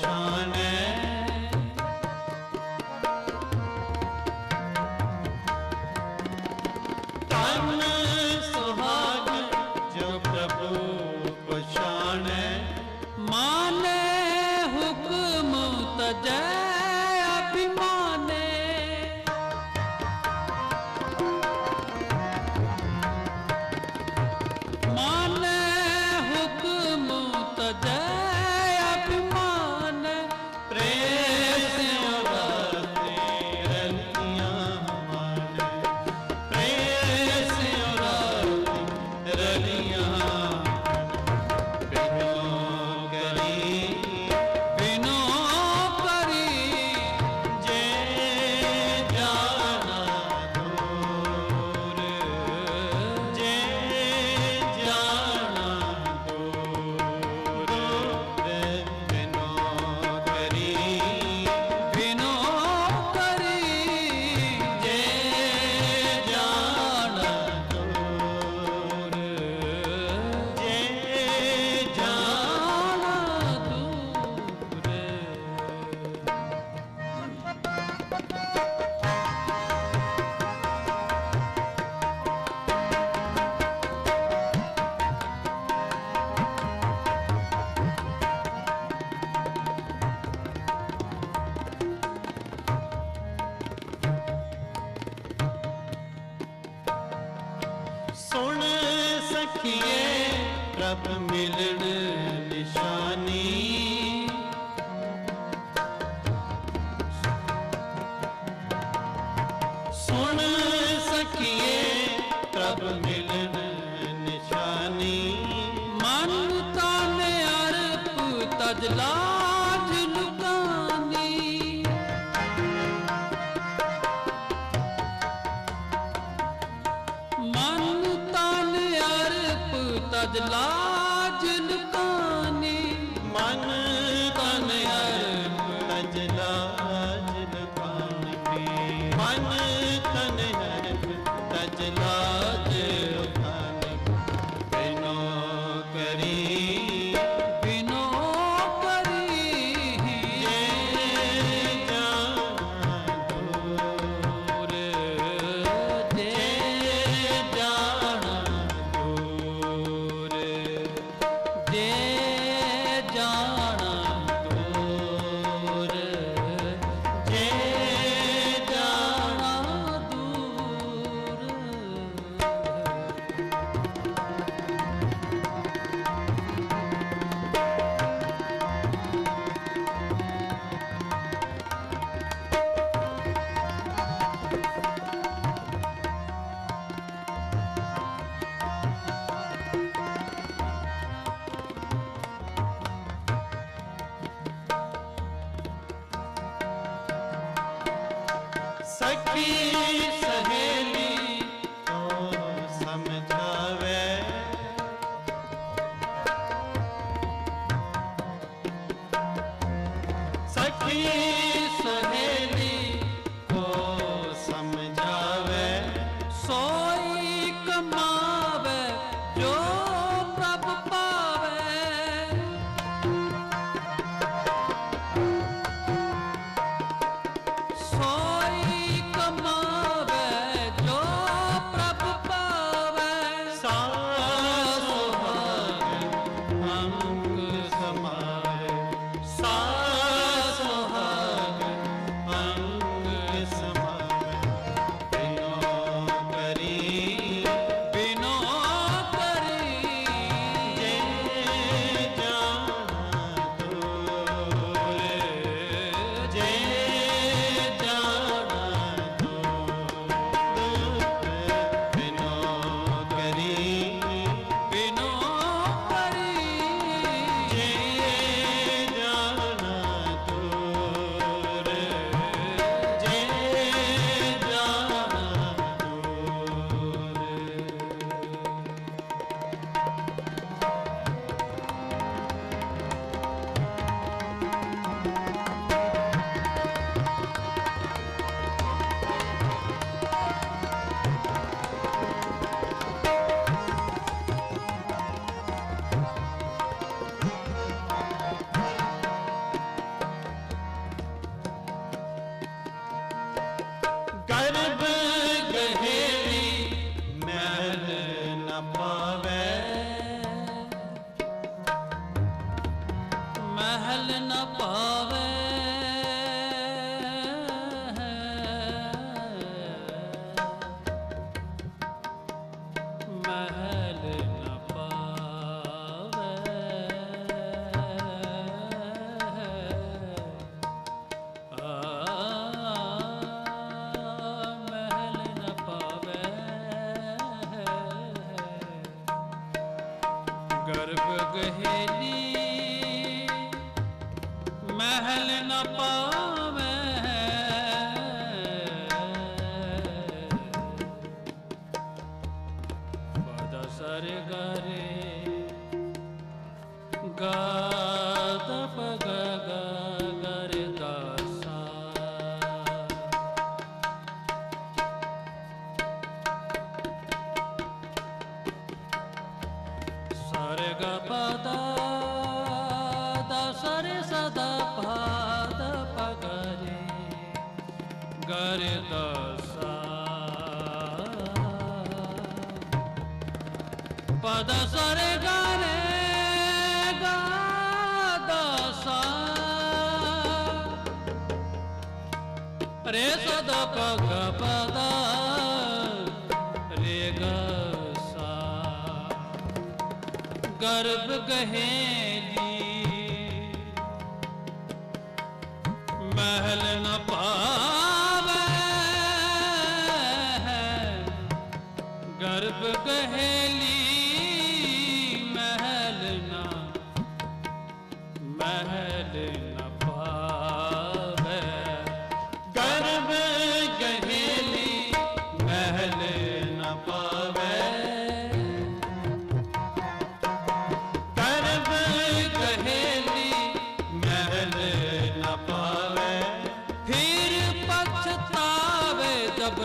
श्याम ਸੁਣ ਸਖੀਏ ਪ੍ਰਭ ਮਿਲਣ ਨਿਸ਼ਾਨੀ। ਸੁਣ ਸਖੀਏ ਪ੍ਰਭ ਮਿਲਣ ਨਿਸ਼ਾਨੀ। ਮਨ ਤਾਨੇ ਅਰਪ ਤਜਲਾ ਪੰਜ ਤਨ ਹੈ ਤਜਲਾ सखी सहे ਪਦ ਸਰ ਗਰੇ ਗਾਤ ਪਗ ਗ ਗਰ ਦਾਸਾ। ਸਰਗ ਪਦ ਦ ਸਰ ਪਾਦ ਪਗਰੇ ਗਰ ਦਸਾ। ਪਦ ਸਰ ਗਰੇ ਗਾ ਦਸਾ ਰੇ ਸਦ ਪਗ ਪਦ ਰੇ ਗ ਸਾ। ਗਰਭ ਗਹੇਲੀ ਮਹਿਲ ਨ ਪਾਵੇ ਗਰਭ ਕਹੇ ਮਹਿਲ ਨ ਪਾਵੇ ਗਰਭ ਗਹਿਲੀ ਮਹਿਲ ਨ ਪਾਵੇ ਗਰਭ ਗਹਿਲੀ ਮਹਿਲ ਨ ਪਾਵੇ ਫਿਰ ਪਛਤਾਵੇ ਜਬ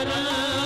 Sharanam